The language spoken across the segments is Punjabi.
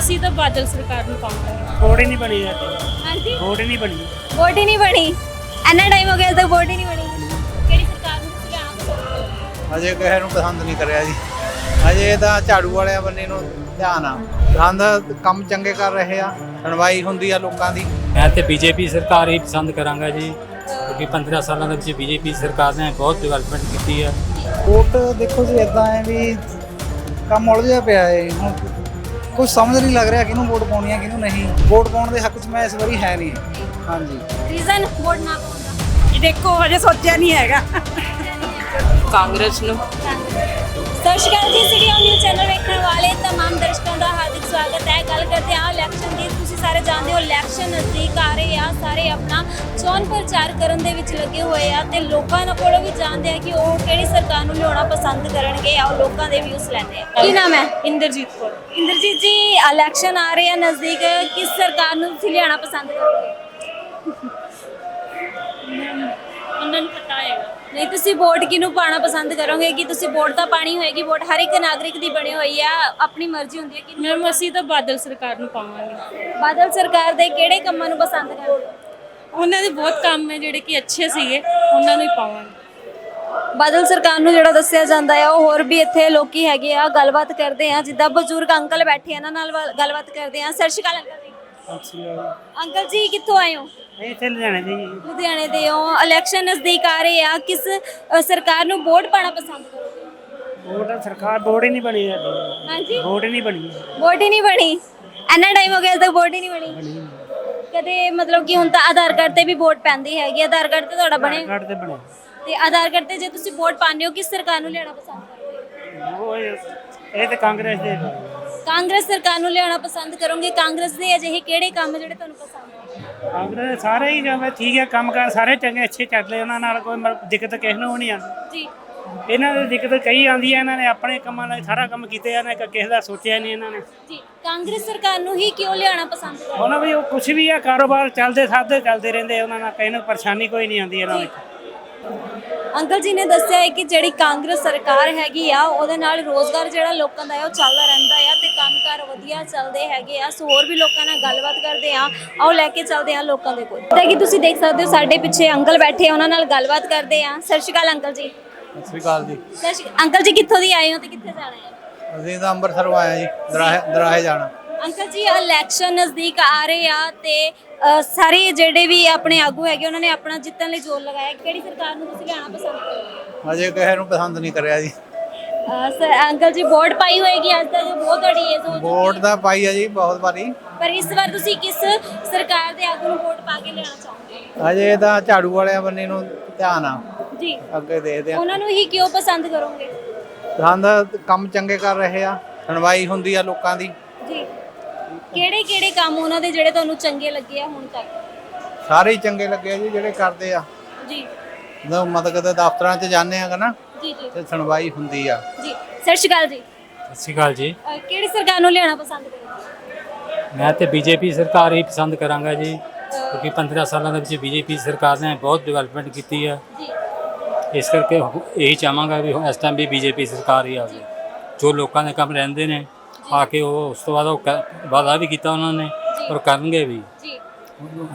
ਅਸੀਂ ਤਾਂ ਬਾਦਲ ਸਰਕਾਰ ਨੂੰ ਵੋਟ ਹੀ ਨਹੀਂ ਬਣੀ ਹੈ ਹਾਂਜੀ? ਹੀ ਨਹੀਂ ਬਣੀ। ਵੋਟ ਹੀ ਨਹੀਂ ਬਣੀ। ਇੰਨਾ ਟਾਈਮ ਹੋ ਗਿਆ ਅਜੇ ਤੱਕ ਵੋਟ ਹੀ ਨਹੀਂ ਬਣੀ। ਕਿਹੜੀ ਸਰਕਾਰ ਨੂੰ ਤੁਸੀਂ ਪਸੰਦ ਕਰੋਗੇ ਅਜੇ ਕਿਸੇ ਨੂੰ ਪਸੰਦ ਨਹੀਂ ਕਰਿਆ ਜੀ। ਅਜੇ ਤਾਂ ਝਾੜੂ ਵਾਲਿਆਂ ਬੰਨੇ ਨੂੰ ਧਿਆਨ ਆ। ਸੰਦ ਕੰਮ ਚੰਗੇ ਕਰ ਰਹੇ ਆ ਸੁਣਵਾਈ ਹੁੰਦੀ ਆ ਲੋਕਾਂ ਦੀ। ਮੈਂ ਤੇ ਬੀਜੇਪੀ ਸਰਕਾਰ ਹੀ ਪਸੰਦ ਕਰਾਂਗਾ ਜੀ। ਕਿਉਂਕਿ 15 ਸਾਲਾਂ ਦੇ ਵਿੱਚ ਬੀਜੇਪੀ ਸਰਕਾਰ ਨੇ ਬਹੁਤ ਡਿਵੈਲਪਮੈਂਟ ਕੀਤੀ ਹੈ ਵੋਟ ਦੇਖੋ ਜੀ ਇਦਾਂ ਹੈ ਵੀ ਕੰਮ ਉਲਝਿਆ ਪਿਆ ਹੈ। ਹੁਣ ਕੁਝ ਸਮਝ ਨਹੀਂ ਲੱਗ ਰਿਹਾ ਕਿਹਨੂੰ ਵੋਟ ਪਾਉਣੀ ਹੈ ਕਿਹਨੂੰ ਨਹੀਂ ਵੋਟ ਪਾਉਣ ਦੇ ਹੱਕ 'ਚ ਮੈਂ ਇਸ ਵਾਰੀ ਹੈ ਨਹੀਂ ਹਾਂਜੀ ਰੀਜ਼ਨ ਵੋਟ ਨਾ ਪਾਉਣ ਦਾ ਇਹ ਦੇਖੋ ਹਜੇ ਸੋਚਿਆ ਨਹੀਂ ਹੈਗਾ ਕਾਂਗਰਸ ਨੂੰ ਸਤਿ ਸ਼੍ਰੀ ਅਕਾਲ ਜੀ ਸਿਟੀ ਨਿਊਜ਼ ਚੈਨਲ ਵੇਖਣ ਵਾਲੇ तमाम ਦਰਸ਼ਕਾਂ ਦਾ ਹਾਰਦਿਕ ਸਵਾਗਤ ਹੈ ਗੱਲ ਕਰਦੇ ਸਾਰੇ ਜਾਣਦੇ ਹੋ। ਇਲੈਕਸ਼ਨ ਨਜ਼ਦੀਕ ਆ ਰਹੇ ਆ। ਸਾਰੇ ਆਪਣਾ ਚੋਣ ਪ੍ਰਚਾਰ ਕਰਨ ਦੇ ਵਿੱਚ ਲੱਗੇ ਹੋਏ ਆ ਤੇ ਲੋਕਾਂ ਨਾਲ ਕੋਲੋਂ ਵੀ ਜਾਣਦੇ ਆ ਕਿ ਉਹ ਕਿਹੜੀ ਸਰਕਾਰ ਨੂੰ ਲਿਆਉਣਾ ਪਸੰਦ ਕਰਨਗੇ। ਆਓ ਲੋਕਾਂ ਦੇ ਵਿਊਜ਼ ਲੈਂਦੇ ਆ। ਕੀ ਨਾਮ ਹੈ? ਇੰਦਰਜੀਤ ਕੌਰ। ਇੰਦਰਜੀਤ ਜੀ ਇਲੈਕਸ਼ਨ ਆ ਰਹੇ ਆ ਨਜ਼ਦੀਕ। ਕਿਸ ਸਰਕਾਰ ਨੂੰ ਤੁਸੀਂ ਲਿਆਉਣਾ ਪਸੰਦ ਕਰੋਗੇ? ਉਹਨਾਂ ਨੂੰ ਪਤਾ ਹੈਗਾ ਨਹੀਂ ਤੁਸੀਂ ਵੋਟ ਕਿਹਨੂੰ ਪਾਣਾ ਪਸੰਦ ਕਰੋਗੇ? ਕਿ ਤੁਸੀਂ ਵੋਟ ਤਾਂ ਪਾਣੀ ਹੋਏਗੀ ਵੋਟ ਹਰ ਇੱਕ ਨਾਗਰਿਕ ਦੀ ਬਣੀ ਹੋਈ ਆ ਆਪਣੀ ਮਰਜ਼ੀ ਹੁੰਦੀ ਹੈ ਕਿ ਮੈਮ ਅਸੀਂ ਤਾਂ ਬਾਦਲ ਸਰਕਾਰ ਨੂੰ ਪਾਵਾਂਗੇ। ਬਾਦਲ ਸਰਕਾਰ ਦੇ ਕਿਹੜੇ ਕੰਮਾਂ ਨੂੰ ਪਸੰਦ ਕਰੋਗੇ ਉਹਨਾਂ ਦੇ ਬਹੁਤ ਕੰਮ ਹੈ ਜਿਹੜੇ ਕਿ ਅੱਛੇ ਸੀਗੇ ਉਹਨਾਂ ਨੂੰ ਹੀ ਪਾਵਾਂਗੇ। ਬਾਦਲ ਸਰਕਾਰ ਨੂੰ ਜਿਹੜਾ ਦੱਸਿਆ ਜਾਂਦਾ ਆ ਉਹ ਹੋਰ ਵੀ ਇੱਥੇ ਲੋਕੀ ਹੈਗੇ ਆ ਗੱਲਬਾਤ ਕਰਦੇ ਆ ਜਿੱਦਾਂ ਬਜ਼ੁਰਗ ਅੰਕਲ ਬੈਠੇ ਆ ਇਹਨਾਂ ਨਾਲ ਗੱਲਬਾਤ ਕਰਦੇ ਆ। ਸਤਿ ਸ਼੍ਰੀ ਅਕਾਲ ਅੰਕਲ ਜੀ। ਅੰਕਲ ਜੀ ਕਿੱਥੋਂ ਆਏ ਹੋ? ਇੱਥੇ ਲੁਧਿਆਣੇ ਦੀ ਲੁਧਿਆਣੇ ਦੇ ਹੋ। ਇਲੈਕਸ਼ਨ ਨਜ਼ਦੀਕ ਆ ਰਹੇ ਆ। ਕਿਸ ਅ, ਸਰਕਾਰ ਨੂੰ ਵੋਟ ਪਾਣਾ ਪਸੰਦ ਕਰੋਗੇ? ਵੋਟ ਸਰਕਾਰ ਵੋਟ ਹੀ ਨਹੀਂ ਬਣੀ ਹੈ। ਹਾਂਜੀ? ਵੋਟ ਹੀ ਨਹੀਂ ਬਣੀ ਵੋਟ ਹੀ ਨਹੀਂ ਬਣੀ। ਇੰਨਾ ਟਾਈਮ ਹੋ ਗਿਆ ਅਜੇ ਤੱਕ ਵੋਟ ਹੀ ਨਹੀਂ ਬਣੀ। ਕਦੇ ਮਤਲਬ ਕਿ ਹੁਣ ਤਾਂ ਆਧਾਰ ਕਾਰਡ ਤੇ ਵੀ ਵੋਟ ਪੈਂਦੀ ਹੈਗੀ। ਆਧਾਰ ਕਾਰਡ ਤੇ ਤੁਹਾਡਾ ਬਣੇ ਕਾਰਡ ਤੇ ਬਣੇ ਤੇ ਆਧਾਰ ਕਾਰਡ ਤੇ ਜੇ ਤੁਸੀਂ ਵੋਟ ਪਾਉਂਦੇ ਹੋ ਕਿਸ ਸਰਕਾਰ ਨੂੰ ਲੈਣਾ ਪਸੰਦ ਕਰੋਗੇ? ਉਹ ਇਹ ਇਹ ਤੇ ਕਾਂਗਰਸ ਦੇ। ਕਾਂਗਰਸ ਸਰਕਾਰ ਨੂੰ ਲਿਆਉਣਾ ਪਸੰਦ ਕਰੋਗੇ? ਕਾਂਗਰਸ ਦੇ ਅਜਿਹੇ ਕਿਹੜੇ ਕੰਮ ਜਿਹੜੇ ਤੁਹਾਨੂੰ ਪਸੰਦ ਆ? ਕਾਂਗਰਸ ਸਾਰੇ ਹੀ ਜਿਵੇਂ ਠੀਕ ਹੈ ਕੰਮ ਕਾਰ ਸਾਰੇ ਚੰਗੇ ਅੱਛੇ ਚੱਲਦੇ ਉਹਨਾਂ ਨਾਲ ਕੋਈ ਮਤਲਬ ਦਿੱਕਤ ਕਿਸੇ ਨੂੰ ਵੀ ਨਹੀਂ ਆਉਂਦੀ। ਜੀ। ਇਹਨਾਂ ਦੀ ਦਿੱਕਤ ਕਈ ਆਉਂਦੀ ਹੈ ਇਹਨਾਂ ਨੇ ਆਪਣੇ ਕੰਮਾਂ ਨਾਲ ਸਾਰਾ ਕੰਮ ਕੀਤੇ ਆ ਨੇ ਕਿਸੇ ਦਾ ਸੋਚਿਆ ਨਹੀਂ ਇਹਨਾਂ ਨੇ। ਜੀ ਕਾਂਗਰਸ ਸਰਕਾਰ ਨੂੰ ਹੀ ਕਿਉਂ ਲਿਆਉਣਾ ਪਸੰਦ ਕਰੋਗੇ ਉਹਨਾਂ ਵੀ ਉਹ ਕੁਝ ਵੀ ਆ ਕਾਰੋਬਾਰ ਚੱਲਦੇ ਸਾਦੇ ਚੱਲਦੇ ਰਹਿੰਦੇ ਉਹਨਾਂ ਨਾਲ ਕਿਸੇ ਨੂੰ ਪਰੇਸ਼ਾਨੀ ਕੋਈ ਨਹੀਂ ਆਉਂਦੀ ਇਹਨਾਂ ਵਿੱਚ। ਅੰਕਲ ਜੀ ਨੇ ਦੱਸਿਆ ਹੈ ਕਿ ਜਿਹੜੀ ਕਾਂਗਰਸ ਸਰਕਾਰ ਹੈਗੀ ਆ ਉਹਦੇ ਨਾਲ ਰੋਜ਼ਗਾਰ ਜਿਹੜਾ ਲੋਕਾਂ ਦਾ ਹੈ ਉਹ ਚੱਲਦਾ ਰਹਿੰਦਾ ਆ ਤੇ ਕੰਮਕਾਰ ਵਧੀਆ ਚੱਲਦੇ ਹੈਗੇ ਆ। ਸੋ ਹੋਰ ਵੀ ਲੋਕਾਂ ਨਾਲ ਗੱਲਬਾਤ ਕਰਦੇ ਆ ਆਓ ਲੈ ਕੇ ਚੱਲਦੇ ਆ ਲੋਕਾਂ ਦੇ ਕੋਲ। ਤਾਂ ਕਿ ਤੁਸੀਂ ਦੇਖ ਸਕਦੇ ਹੋ ਸਾਡੇ ਪਿੱਛੇ ਅੰਕਲ ਬੈਠੇ ਉਹਨਾਂ ਨਾਲ ਗੱਲਬਾਤ ਕਰਦੇ ਆ ਸਤਿ ਸ਼੍ਰੀ ਅਕਾਲ ਅੰਕਲ ਜੀ। ਸਤਿ ਸ੍ਰੀ ਅਕਾਲ ਜੀ। ਅਕਾਲ। ਅੰਕਲ ਜੀ ਕਿੱਥੋਂ ਦੀ ਆਏ ਹੋ ਤੇ ਕਿੱਥੇ ਜਾਣਾ ਹੈ? ਅਸੀਂ ਤਾਂ ਅੰਮ੍ਰਿਤਸਰੋਂ ਆਏ ਆ ਜੀ ਦਰਾਹੇ ਦਰਾਹੇ ਜਾਣਾ। ਅੰਕਲ ਜੀ ਇਲੈਕਸ਼ਨ ਨਜ਼ਦੀਕ ਆ ਰਹੇ ਆ ਤੇ ਅ, ਸਾਰੇ ਜਿਹੜੇ ਵੀ ਆਪਣੇ ਆਗੂ ਹੈਗੇ ਉਹਨਾਂ ਨੇ ਆਪਣਾ ਜਿੱਤਣ ਲਈ ਜ਼ੋਰ ਲਗਾਇਆ। ਕਿਹੜੀ ਸਰਕਾਰ ਨੂੰ ਤੁਸੀਂ ਲਿਆਉਣਾ ਪਸੰਦ ਕਰੋਗੇ? ਅਜੇ ਕਿਸੇ ਨੂੰ ਪਸੰਦ ਨਹੀਂ ਕਰਿਆ ਜੀ। ਅ, ਸਰ ਅੰਕਲ ਜੀ ਵੋਟ ਪਾਈ ਹੋਏਗੀ ਅੱਜ ਤੱਕ ਬਹੁਤ ਤੁਹਾਡੀ ਏਜ ਹੋ ਚੁੱਕੀ ਵੋਟ ਹੈ। ਤਾਂ ਪਾਈ ਆ ਜੀ ਬਹੁਤ ਵਾਰੀ। ਪਰ ਇਸ ਵਾਰ ਤੁਸੀਂ ਕਿਸ ਸਰਕਾਰ ਦੇ ਆਗੂ ਨੂੰ ਵੋਟ ਪਾ ਕੇ ਲਿਆਉਣਾ ਚਾਹੋਗੇ? ਅਜੇ ਤਾਂ ਝਾੜੂ ਵਾਲਿਆਂ ਬੰਨੇ ਨੂੰ ਧਿਆਨ ਆ। ਜੀ। ਅੱਗੇ ਦੇਖਦੇ ਆ। ਉਹਨਾਂ ਨੂੰ ਹੀ ਕਿਉਂ ਪਸੰਦ ਕਰੋਗੇ? ਸੰਦ ਕੰਮ ਚੰਗੇ ਕਰ ਰਹੇ ਆ ਸੁਣਵਾਈ ਹੁੰਦੀ ਆ ਲੋਕਾਂ ਦੀ। ਜੀ। ਕਿਹੜੇ ਕਿਹੜੇ ਕੰਮ ਉਹਨਾਂ ਦੇ ਜਿਹੜੇ ਤੁਹਾਨੂੰ ਚੰਗੇ ਲੱਗੇ ਆ ਹੁਣ ਤੱਕ? ਸਾਰੇ ਹੀ ਚੰਗੇ ਲੱਗੇ ਆ ਜੀ ਜਿਹੜੇ ਕਰਦੇ ਆ। ਜੀ। ਜਦੋਂ ਮਤਲਬ ਕਿ ਦਫ਼ਤਰਾਂ 'ਚ ਜਾਂਦੇ ਆ ਨਾ ਜੀ ਜੀ। ਤੇ ਸੁਣਵਾਈ ਹੁੰਦੀ ਆ। ਜੀ। ਸਤਿ ਸ਼੍ਰੀ ਅਕਾਲ ਜੀ। ਸਤਿ ਸ਼੍ਰੀ ਅਕਾਲ ਜੀ। ਅ, ਕਿਹੜੀ ਸਰਕਾਰ ਨੂੰ ਲਿਆਉਣਾ ਪਸੰਦ ਕਰੋਗੇ? ਮੈਂ ਤੇ ਬੀਜੇਪੀ ਸਰਕਾਰ ਹੀ ਪਸੰਦ ਕਰਾਂਗਾ ਜੀ। ਕਿਉਂਕਿ 15 ਸਾਲਾਂ ਦੇ ਵਿੱਚ ਬੀਜੇਪੀ ਸਰਕਾਰ ਨੇ ਬਹੁਤ ਡਿਵੈਲਪਮੈਂਟ ਕੀਤੀ ਹੈ ਜੀ। ਇਸ ਕਰਕੇ ਹੁ- ਇਹੀ ਚਾਹਾਂਗਾ ਵੀ ਹੁਣ ਇਸ ਟਾਈਮ ਵੀ ਬੀਜੇਪੀ ਸਰਕਾਰ ਹੀ ਆਵੇ। ਜੋ ਲੋਕਾਂ ਦੇ ਕੰਮ ਰਹਿੰਦੇ ਨੇ ਆ ਕੇ ਉਹ ਉਸ ਤੋਂ ਬਾਅਦ ਉਹ ਕ- ਵਾਅਦਾ ਵੀ ਕੀਤਾ ਉਹਨਾਂ ਨੇ ਔਰ ਕਰਨਗੇ ਵੀ। ਜੀ।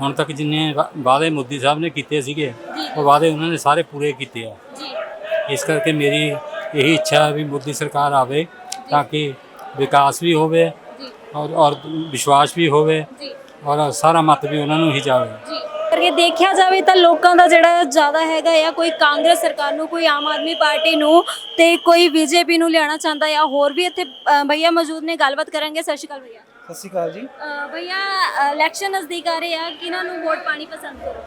ਹੁਣ ਤੱਕ ਜਿੰਨੇ ਵਾ- ਵਾਅਦੇ ਮੋਦੀ ਸਾਹਿਬ ਨੇ ਕੀਤੇ ਸੀਗੇ ਉਹ ਵਾਅਦੇ ਉਹਨਾਂ ਨੇ ਸਾਰੇ ਪੂਰੇ ਕੀਤੇ ਆ। ਜੀ। ਇਸ ਕਰਕੇ ਮੇਰੀ ਇਹੀ ਇੱਛਾ ਹੈ ਵੀ ਮੋਦੀ ਸਰਕਾਰ ਆਵੇ ਤਾਂ ਕਿ ਵਿਕਾਸ ਵੀ ਹੋਵੇ ਜੀ। ਔਰ ਔਰ ਵਿਸ਼ਵਾਸ ਵੀ ਹੋਵੇ ਜੀ। ਔਰ ਸਾਰਾ ਮਤ ਵੀ ਉਹਨਾਂ ਨੂੰ ਹੀ ਜਾਵੇ। ਜੀ। ਕਰਕੇ ਦੇਖਿਆ ਜਾਵੇ ਤਾਂ ਲੋਕਾਂ ਦਾ ਜਿਹੜਾ ਜ਼ਿਆਦਾ ਹੈਗਾ ਆ ਕੋਈ ਕਾਂਗਰਸ ਸਰਕਾਰ ਨੂੰ ਕੋਈ ਆਮ ਆਦਮੀ ਪਾਰਟੀ ਨੂੰ ਤੇ ਕੋਈ ਬੀਜੇਪੀ ਨੂੰ ਲਿਆਉਣਾ ਚਾਹੁੰਦਾ ਆ ਹੋਰ ਵੀ ਇੱਥੇ ਭਈਆ ਮੌਜੂਦ ਨੇ ਗੱਲਬਾਤ ਕਰਾਂਗੇ। ਸਤਿ ਸ਼੍ਰੀ ਅਕਾਲ ਭਈਆ। ਸਤਿ ਸ਼੍ਰੀ ਅਕਾਲ ਜੀ। ਭਈਆ ਇਲੈਕਸ਼ਨ ਨਜ਼ਦੀਕ ਆ ਰਹੇ ਆ ਕਿਹਨਾਂ ਨੂੰ ਵੋਟ ਪਾਣੀ ਪਸੰਦ ਕਰੋ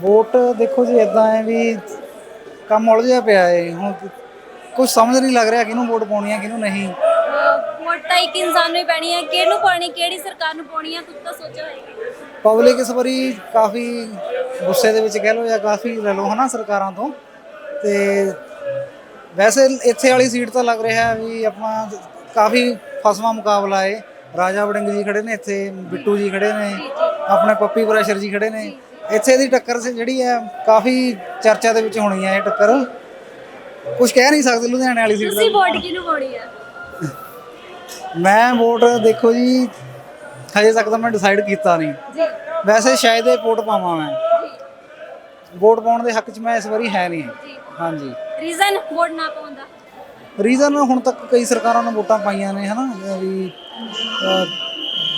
ਵੋਟ ਦੇਖੋ ਜੀ ਇਦਾਂ ਹੈ ਵੀ ਕੰਮ ਉਲਝਿਆ ਪਿਆ ਹੈ ਹੁਣ ਕੁਝ ਸਮਝ ਨਹੀਂ ਲੱਗ ਰਿਹਾ ਕਿਹਨੂੰ ਵੋਟ ਪਾਉਣੀ ਹੈ ਕਿਹਨੂੰ ਨਹੀਂ। ਵੋਟ ਤਾਂ ਇੱਕ ਇਨਸਾਨ ਨੂੰ ਹੀ ਪੈਣੀ ਹੈ ਕਿਹਨੂੰ ਪਾਣੀ ਕਿਹੜੀ ਸਰਕਾਰ ਨੂੰ ਪਾਉਣੀ ਹੈ ਕੁਝ ਤਾਂ ਸੋਚਿਆ ਹੋਏਗਾ। ਪਬਲਿਕ ਇਸ ਵਾਰੀ ਕਾਫੀ ਗੁੱਸੇ ਦੇ ਵਿੱਚ ਕਹਿ ਲਓ ਜਾਂ ਕਾਫੀ ਲੈ ਲਓ ਹਨਾ ਸਰਕਾਰਾਂ ਤੋਂ। ਤੇ ਵੈਸੇ ਇੱਥੇ ਵਾਲੀ ਸੀਟ ਤਾਂ ਲੱਗ ਰਿਹਾ ਵੀ ਆਪਣਾ ਕਾਫੀ ਫਸਵਾ ਮੁਕਾਬਲਾ ਹੈ ਰਾਜਾ ਵੜਿੰਗ ਜੀ ਖੜੇ ਨੇ ਇੱਥੇ ਬਿੱਟੂ ਜੀ ਖੜੇ ਨੇ ਆਪਣੇ ਪੱਪੀ ਪ੍ਰੈਸ਼ਰ ਜੀ ਖੜੇ ਨੇ। ਇੱਥੇ ਦੀ ਟੱਕਰ ਜਿਹੜੀ ਹੈ ਕਾਫੀ ਚਰਚਾ ਦੇ ਵਿੱਚ ਹੋਣੀ ਹੈ ਇਹ ਟੱਕਰ। ਕੁਝ ਕਹਿ ਨਹੀਂ ਸਕਦੇ ਲੁਧਿਆਣੇ ਵਾਲੀ ਸੀਟ ਦਾ। ਤੁਸੀਂ ਵੋਟ ਕਿਹਨੂੰ ਪਾਉਣੀ ਹੈ? ਮੈਂ ਵੋਟ ਦੇਖੋ ਜੀ ਹਜੇ ਤੱਕ ਤਾਂ ਮੈਂ ਡਿਸਾਈਡ ਕੀਤਾ ਨਹੀਂ। ਵੈਸੇ ਸ਼ਾਇਦ ਇਹ ਵੋਟ ਪਾਵਾਂ ਮੈਂ। ਵੋਟ ਪਾਉਣ ਦੇ ਹੱਕ 'ਚ ਮੈਂ ਇਸ ਵਾਰੀ ਹੈ ਨਹੀਂ। ਹਾਂਜੀ। ਰੀਜ਼ਨ ਵੋਟ ਨਾ ਪਾਉਣ ਦਾ? ਰੀਜ਼ਨ ਹੁਣ ਤੱਕ ਕਈ ਸਰਕਾਰਾਂ ਨੇ ਵੋਟਾਂ ਪਾਈਆਂ ਨੇ ਹਨਾ? ਵੀ ਅਹ,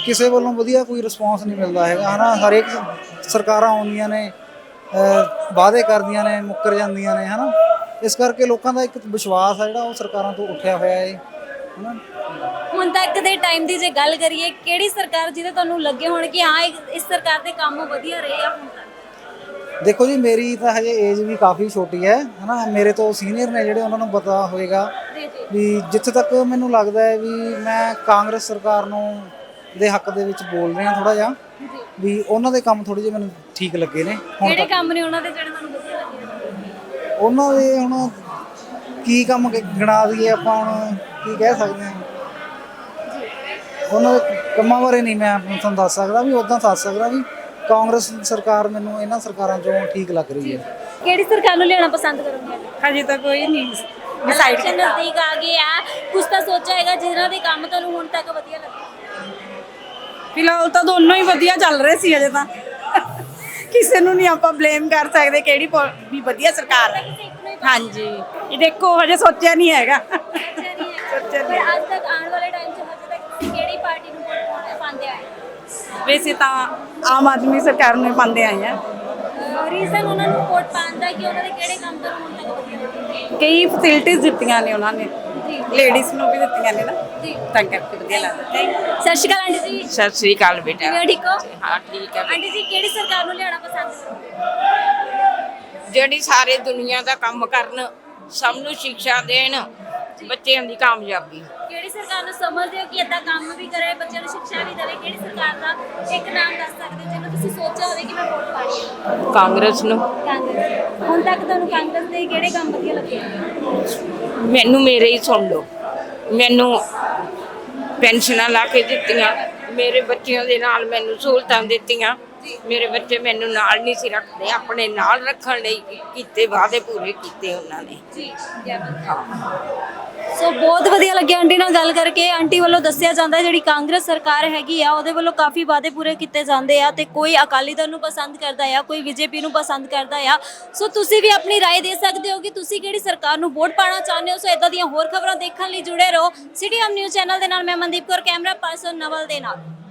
ਕਿਸੇ ਵੱਲੋਂ ਵਧੀਆ ਕੋਈ ਰਿਸਪੌਂਸ ਨਹੀਂ ਮਿਲਦਾ ਹੈਗਾ ਹਨਾ? ਹਰੇਕ ਸਰਕਾਰਾਂ ਆਉਂਦੀਆਂ ਨੇ ਅਹ, ਵਾਅਦੇ ਕਰਦੀਆਂ ਨੇ ਮੁੱਕਰ ਜਾਂਦੀਆਂ ਨੇ ਹਨਾ? ਇਸ ਕਰਕੇ ਲੋਕਾਂ ਦਾ ਇੱਕ ਵਿਸ਼ਵਾਸ ਆ ਜਿਹੜਾ ਉਹ ਸਰਕਾਰਾਂ ਤੋਂ ਉੱਠਿਆ ਹੋਇਆ ਹੈ ਹਨਾ? ਹੁਣ ਤੱਕ ਦੇ ਟਾਈਮ ਦੀ ਜੇ ਗੱਲ ਕਰੀਏ ਕਿਹੜੀ ਸਰਕਾਰ ਜਿਹਦੇ ਤੁਹਾਨੂੰ ਲੱਗੇ ਹੋਣ ਕਿ ਹਾਂ ਇਹ- ਇਸ ਸਰਕਾਰ ਦੇ ਕੰਮ ਵਧੀਆ ਰਹੇ ਆ ਹੁਣ ਤੱਕ? ਦੇਖੋ ਜੀ ਮੇਰੀ ਤਾਂ ਹਜੇ ਏਜ ਵੀ ਕਾਫੀ ਛੋਟੀ ਹੈ ਹਨਾ? ਮੇਰੇ ਤੋਂ ਸੀਨੀਅਰ ਨੇ ਜਿਹੜੇ ਉਹਨਾਂ ਨੂੰ ਪਤਾ ਹੋਏਗਾ ਜੀ ਜੀ। ਵੀ ਜਿੱਥੇ ਤੱਕ ਮੈਨੂੰ ਲੱਗਦਾ ਹੈ ਵੀ ਮੈਂ ਕਾਂਗਰਸ ਸਰਕਾਰ ਨੂੰ ਦੇ ਹੱਕ ਦੇ ਵਿੱਚ ਬੋਲ ਰਿਹਾ ਥੋੜਾ ਜਿਹਾ ਵੀ ਉਹਨਾਂ ਦੇ ਕੰਮ ਥੋੜੇ ਜਿਹੇ ਮੈਨੂੰ ਠੀਕ ਲੱਗੇ ਨੇ ਹੁਣ ਕਿਹੜੇ ਕੰਮ ਨੇ ਉਹਨਾਂ ਦੇ ਜਿਹੜੇ ਤੁਹਾਨੂੰ ਵਧੀਆ ਲੱਗੇ ਉਹਨਾਂ ਦੇ ਹੁਣ ਕੀ ਕੰਮ ਗ- ਗਿਣਾ ਦਈਏ ਆਪਾਂ ਹੁਣ ਕੀ ਕਹਿ ਸਕਦੇ ਹਾਂ? ਉਹਨਾਂ ਦੇ ਕੰਮਾਂ ਬਾਰੇ ਨਹੀਂ ਮੈਂ ਤੁਹਾਨੂੰ ਦੱਸ ਸਕਦਾ ਵੀ ਉਦਾਂ ਦੱਸ ਸਕਦਾ ਵੀ ਕਾਂਗਰਸ ਸਰਕਾਰ ਮੈਨੂੰ ਇਹਨਾਂ ਸਰਕਾਰਾਂ ਚੋਂ ਠੀਕ ਲੱਗ ਰਹੀ ਹੈ। ਕਿਹੜੀ ਸਰਕਾਰ ਨੂੰ ਲੈਣਾ ਪਸੰਦ ਕਰੋਗੇ? ਹਜੇ ਤਾਂ ਕੋਈ ਨਹੀਂ ਇਲੈਕਸ਼ਨ ਨਜ਼ਦੀਕ ਆ ਗਏ ਆ ਕੁਝ ਤਾਂ ਸੋਚਿਆ ਹੈਗਾ ਜਿਨ੍ਹਾਂ ਦੇ ਕੰਮ ਤੁਹਾਨੂੰ ਹੁਣ ਤੱਕ ਵਧੀਆ ਲੱਗੇ। ਫਿਲਹਾਲ ਤਾਂ ਦੋਨੋਂ ਹੀ ਵਧੀਆ ਚੱਲ ਰਹੇ ਸੀ ਹਜੇ ਤਾਂ। ਕਿਸੇ ਨੂੰ ਨਹੀਂ ਆਪਾਂ ਬਲੇਮ ਕਰ ਸਕਦੇ ਕਿਹੜੀ ਵੀ ਵਧੀਆ ਸਰਕਾਰ ਹੈ। ਹਾਂਜੀ। ਇਹ ਦੇਖੋ ਹਜੇ ਸੋਚਿਆ ਨਹੀਂ ਹੈਗਾ। ਪਰ ਅੱਜ ਤੱਕ ਆਉਣ ਵਾਲੇ ਟਾਈਮ 'ਚ ਹਜੇ ਤੱਕ ਤੁਸੀਂ ਕਿਹੜੀ ਪਾਰਟੀ ਨੂੰ ਵੋਟ ਪਾਉਣਾ ਪਾਉਂਦੇ ਆਏ ਵੈਸੇ ਤਾਂ ਆਮ ਆਦਮੀ ਸਰਕਾਰ ਨੂੰ ਹੀ ਪਾਉਂਦੇ ਆਏ ਆ। ਰੀਜ਼ਨ ਉਹਨਾਂ ਨੂੰ ਵੋਟ ਪਾਉਣ ਦਾ ਕਿ ਉਹਨਾਂ ਦੇ ਕਿਹੜੇ ਕੰਮ ਤੁਹਾਨੂੰ ਹੁਣ ਤੱਕ ਵਧੀਆ ਕਈ ਫੈਸਿਲਿਟੀਆਂ ਦਿੱਤੀਆਂ ਨੇ ਉਹਨਾਂ ਨੇ। ਲੇਡੀਜ਼ ਨੂੰ ਵੀ ਦਿੱਤੀਆਂ ਨੇ ਨਾ। ਜੀ। ਤਾਂ ਕਰਕੇ ਵਧੀਆ ਲੱਗਦਾ। ਸਤਿ ਸ਼੍ਰੀ ਅਕਾਲ ਆਂਟੀ ਜੀ। ਸਤਿ ਸ੍ਰੀ ਅਕਾਲ ਬੇਟਾ। ਠੀਕ ਹੋ? ਹਾਂ ਠੀਕ ਹੈ ਆਂਟੀ ਜੀ ਕਿਹੜੀ ਸਰਕਾਰ ਨੂੰ ਲਿਆਉਣਾ ਪਸੰਦ ਜਿਹੜੀ ਸਾਰੇ ਦੁਨੀਆ ਦਾ ਕੰਮ ਕਰਨ ਸਭ ਨੂੰ ਸਿੱਖਿਆ ਦੇਣ ਬੱਚਿਆਂ ਦੀ ਕਾਮਯਾਬੀ। ਕਿਹੜੀ ਸਰਕਾਰ ਨੂੰ ਸਮਝਦੇ ਹੋ ਕਿ ਏਦਾਂ ਕੰਮ ਵੀ ਕਰੇ ਬੱਚਿਆਂ ਨੂੰ ਸਿੱਖਿਆ ਵੀ ਦੇਵੇ? ਕਿਹੜੀ ਸਰਕਾਰ ਦਾ ਇੱਕ ਨਾਮ ਦੱਸ ਸਕਦੇ ਹੋ ਜਿਹਨੂੰ ਤੁਸੀਂ ਸੋਚਿਆ ਹੋਵੇ ਕਿ ਮੈਂ ਵੋਟ ਪਾਣੀ ਹੈ? ਕਾਂਗਰਸ ਨੂੰ। ਕਾਂਗਰਸ। ਹੁਣ ਤੱਕ ਤੁਹਾਨੂੰ ਕਾਂਗਰਸ ਦੇ ਕਿਹੜੇ ਕੰਮ ਵਧੀਆ ਲੱਗੇ? ਮੈਨੂੰ ਮੇਰੇ ਹੀ ਸੁਣ ਲਓ। ਮੈਨੂੰ ਪੈਨਸ਼ਨਾਂ ਲਾ ਕੇ ਦਿੱਤੀਆਂ ਮੇਰੇ ਬੱਚਿਆਂ ਦੇ ਨਾਲ ਮੈਨੂੰ ਸਹੂਲਤਾਂ ਦਿੱਤੀਆਂ। ਮੇਰੇ ਬੱਚੇ ਮੈਨੂੰ ਨਾਲ ਨਹੀਂ ਸੀ ਰੱਖਦੇ ਆਪਣੇ ਨਾਲ ਰੱਖਣ ਲਈ ਕੀਤੇ ਵਾਅਦੇ ਪੂਰੇ ਕੀਤੇ ਉਹਨਾਂ ਨੇ ਜੀ ਸੋ ਬਹੁਤ ਵਧੀਆ ਲੱਗਿਆ ਆਂਟੀ ਨਾਲ ਗੱਲ ਕਰਕੇ ਆਂਟੀ ਵੱਲੋਂ ਦੱਸਿਆ ਜਾਂਦਾ ਹੈ ਜਿਹੜੀ ਕਾਂਗਰਸ ਸਰਕਾਰ ਹੈਗੀ ਆ ਉਹਦੇ ਵੱਲੋਂ ਕਾਫੀ ਵਾਅਦੇ ਪੂਰੇ ਕੀਤੇ ਜਾਂਦੇ ਆ ਤੇ ਕੋਈ ਅਕਾਲੀ ਦਲ ਨੂੰ ਪਸੰਦ ਕਰਦਾ ਆ ਕੋਈ ਬੀਜੇਪੀ ਨੂੰ ਪਸੰਦ ਕਰਦਾ ਆ ਸੋ ਤੁਸੀਂ ਵੀ ਆਪਣੀ رائے ਦੇ ਸਕਦੇ ਹੋ ਕਿ ਤੁਸੀਂ ਕਿਹੜੀ ਸਰਕਾਰ ਨੂੰ ਵੋਟ ਪਾਣਾ ਚਾਹੁੰਦੇ ਹੋ ਸੋ ਇਦਾਂ ਦੀਆਂ ਹੋਰ ਖਬਰਾਂ ਦੇਖਣ ਲਈ ਜੁੜੇ ਰਹੋ ਸਿਟੀ ਐਮ ਨਿਊਜ਼ ਚੈਨਲ ਦੇ ਨਾਲ ਮੈਂ ਮਨਦੀਪ ਕੌਰ ਕੈਮਰਾ ਪਰਸਨ ਨਵਲ ਦੇ ਨਾਲ